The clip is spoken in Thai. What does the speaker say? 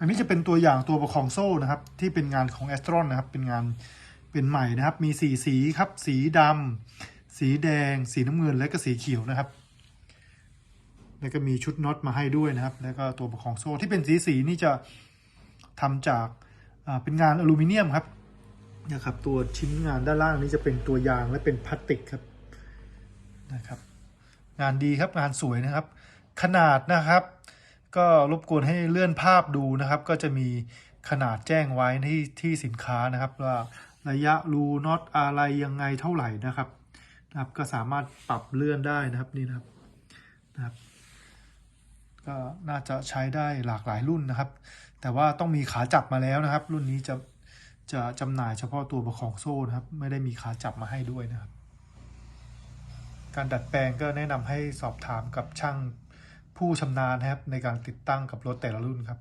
อันนี้จะเป็นตัวอย่างตัวประคองโซ่นะครับ ที่เป็นงานของแอสตรอนนะครับ เป็นงานเป็นใหม่นะครับ มีสีสีครับ สีดำสีแดง สีน้ำเงินและก็สีเขียวนะครับ แล้วก็มีชุดน็อตมาให้ด้วยนะครับ แล้วก็ตัวประคองโซ่ที่เป็นสีสีนี่จะทำจากเป็นงานอลูมิเนียมครับนะครับ ตัวชิ้นงานด้านล่างนี้จะเป็นตัวยางและเป็นพลาสติกครับนะครับ งานดีครับงานสวยนะครับ ขนาดนะครับ ก็รบกวนให้เลื่อนภาพดูนะครับ ก็จะมีขนาดแจ้งไว้ที่ที่สินค้านะครับว่าระยะรูน็อตอะไรยังไงเท่าไหร่นะครับนะครับ ก็สามารถปรับเลื่อนได้นะครับนี่นะครับนะครับ ก็น่าจะใช้ได้หลากหลายรุ่นนะครับ แต่ว่าต้องมีขาจับมาแล้วนะครับ รุ่นนี้จะจะจำหน่ายเฉพาะตัวประคองโซ่นะครับ ไม่ได้มีขาจับมาให้ด้วยนะครับ การดัดแปลงก็แนะนำให้สอบถามกับช่าง ผู้ชำนาญครับในการติดตั้งกับรถแต่ละรุ่นครับ